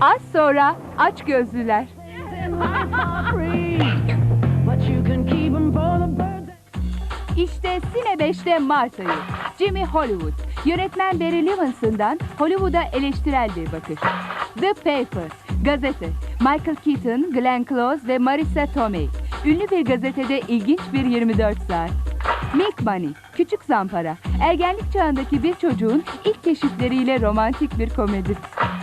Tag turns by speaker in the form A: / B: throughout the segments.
A: Az sonra aç gözlüler. İşte Sine 5'te Mart ayı. Jimmy Hollywood. Yönetmen Barry Levinson'dan Hollywood'a eleştirel bir bakış. The Paper. Gazete. Michael Keaton, Glenn Close ve Marissa Tomei. Ünlü bir gazetede ilginç bir 24 saat. Milk Money. Küçük Zampara. Ergenlik çağındaki bir çocuğun ilk keşifleriyle romantik bir komedi.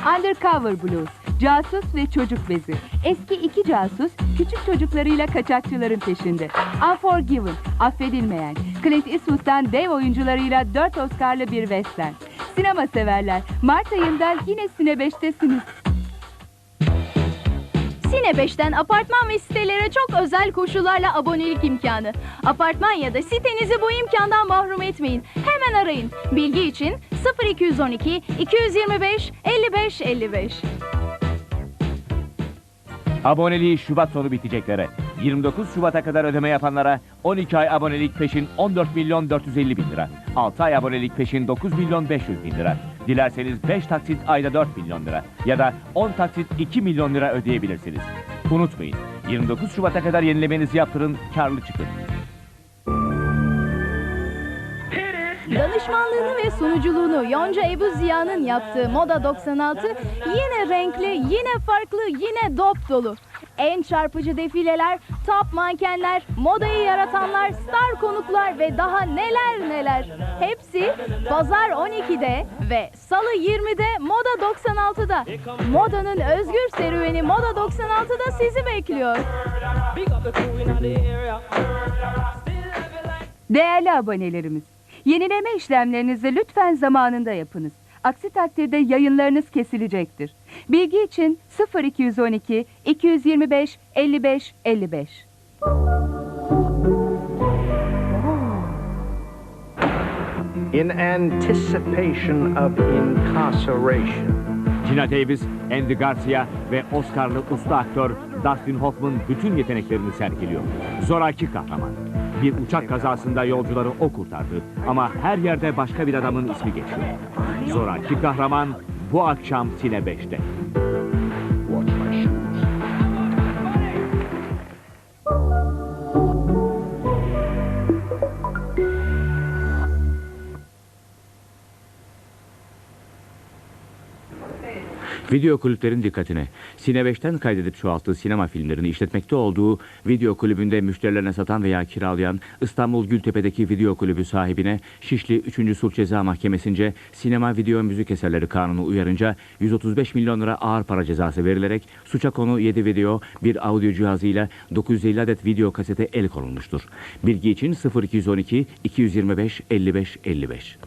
A: Undercover Blues. Casus ve çocuk bezi. Eski iki casus küçük çocuklarıyla kaçakçıların peşinde. Unforgiven, affedilmeyen. Clint Eastwood'dan dev oyuncularıyla 4 Oscar'lı bir western. Sinema severler. Mart ayında yine Sine 5'tesiniz.
B: Sine 5'ten apartman ve sitelere çok özel koşullarla abonelik imkanı. Apartman ya da sitenizi bu imkandan mahrum etmeyin. Hemen arayın. Bilgi için 0212 225 55 55.
C: Aboneliği Şubat sonu biteceklere. 29 Şubat'a kadar ödeme yapanlara 12 ay abonelik peşin 14 milyon 450 bin lira. 6 ay abonelik peşin 9 milyon 500 bin lira. Dilerseniz 5 taksit ayda 4 milyon lira ya da 10 taksit 2 milyon lira ödeyebilirsiniz. Unutmayın 29 Şubat'a kadar yenilemenizi yaptırın, karlı çıkın.
B: Danışmanlığını ve sunuculuğunu Yonca Ebu Ziya'nın yaptığı Moda 96 yine renkli, yine farklı, yine dop dolu. En çarpıcı defileler, top mankenler, modayı yaratanlar, star konuklar ve daha neler neler. Hepsi Pazar 12'de ve Salı 20'de Moda 96'da. Modanın özgür serüveni Moda 96'da sizi bekliyor.
A: Değerli abonelerimiz, yenileme işlemlerinizi lütfen zamanında yapınız. Aksi takdirde yayınlarınız kesilecektir. Bilgi için 0212 225 55 55.
D: in anticipation of incarceration.
C: Gina Davis, Andy Garcia ve Oscar'lı usta aktör Dustin Hoffman bütün yeteneklerini sergiliyor. Zoraki kahraman. Bir uçak kazasında yolcuları o kurtardı ama her yerde başka bir adamın ismi geçiyor. Zoraki kahraman bu akşam Sine 5'te. Video kulüplerin dikkatine. Sine 5'ten kaydedip çoğalttığı sinema filmlerini işletmekte olduğu video kulübünde müşterilerine satan veya kiralayan İstanbul Gültepe'deki video kulübü sahibine Şişli 3. Sulh Ceza Mahkemesi'nce sinema video müzik eserleri kanunu uyarınca 135 milyon lira ağır para cezası verilerek suça konu 7 video, bir audio cihazıyla 950 adet video kasete el konulmuştur. Bilgi için 0212 225 55 55.